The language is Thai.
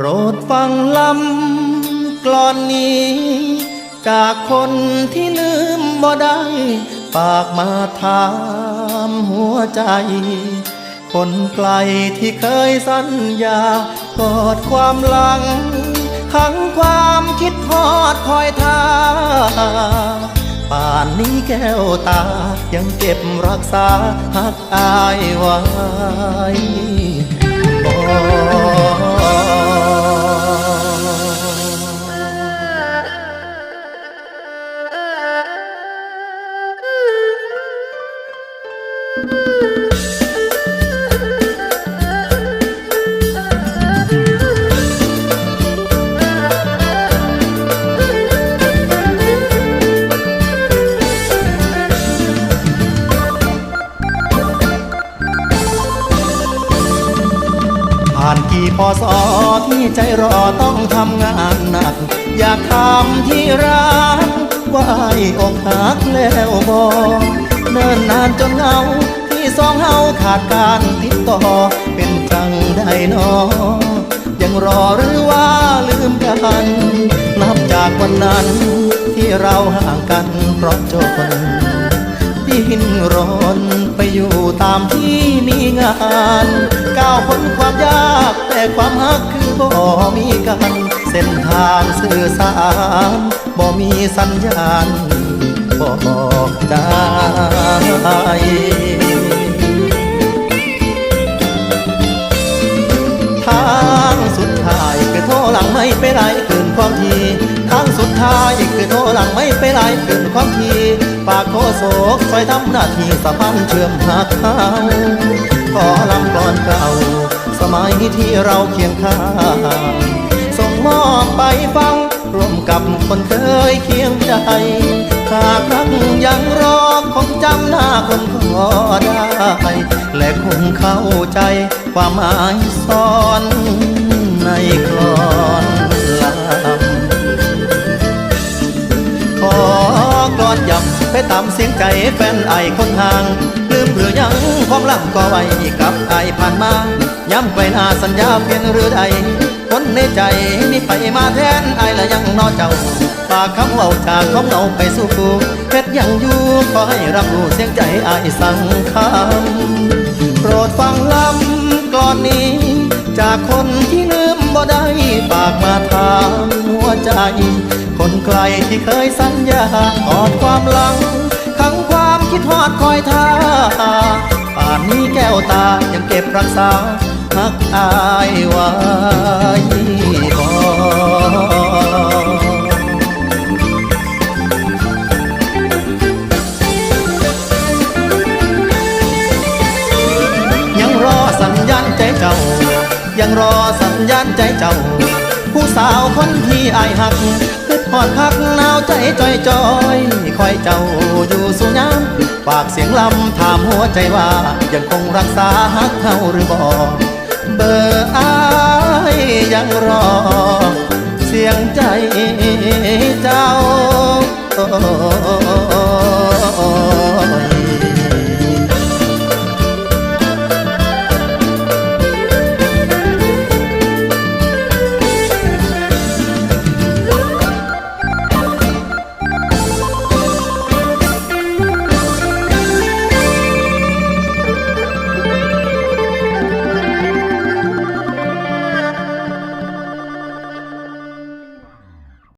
โปรดฟังลำกลอนนี้ จากคนที่ลืมบ่ได้ ปากมาถามหัวใจ คนไกลที่เคยสัญญากอดความหลังทั้งความคิดทอดคอยท่าป่านนี้แก้วตายังเก็บรักษาหักอายไว้บ่ ผ่านกี่พอสอที่ใจรอต้องทำงานหนัก อยากทำที่รักว่าไอ้อกหักแล้วบอเนิ่นนานจนเหงาที่สองเฮาขาดการติดต่อเป็นจังได้นอยังรอหรือว่าลืมกันนับจากวันนั้นที่เราห่างกันเพราะจนดิ้นรน ไปอยู่ตามที่มีงานก้าวพ้นความยากแต่ความฮักคือบ่มีกันเส้นทางสื่อสารบ่มีสัญญาณบอกได้ทางสุดท้ายคือโทรหลังไม่ไปไรเกินความทีทางสุดท้าย ลังไม่ไปไรเกินความทีฝากโคโศกคอยทำหน้าที่สะพานเชื่อมหาเขาขอลำก่อนเก่า สมัยที่เราเคียงข้างส่งมอบไปฟัง ร่วมกับคนเคยเคียงใจหากรักยังรอคงจำหน้าคนขอได้ และคงเข้าใจความหมายซ่อน ย้ำไปตามเสียงใจแฟนไอคนห่าง ลืมเพื่อยังความลังก็ไว้กับไอผ่านมาย้ำไปหน้าสัญญาเปลี่ยนหรือใดคนในใจนี่ไปมาแทนไอและยังนอเจ้าฝากคำเว่าจากของเราไปสู่กูเพชรยังอยู่ขอให้รับรู้เสียงใจไอสั่งคำโปรดฟังลำกลอนนี้ จากคนที่ลืมบ่ได้ฝากมาถามหัวใจ คนไกลที่เคยสัญญากอดความหลังขังความคิดทอดคอยท่าป่านนี้แก้วตายังเก็บรักษาหักอายไว้บ่ยังรอสัญญาณใจเจ้า ยังรอสัญญาณใจเจ้า ผู้สาวคนที่อายหักคิดหอดพักหนาวใจจอยจอยคอยเจ้าอยู่สุยามฝากเสียงลำถามหัวใจว่ายังคงรักษาหักเขาหรือบ่เบอร์อายยังรอ เสียงใจเจ้า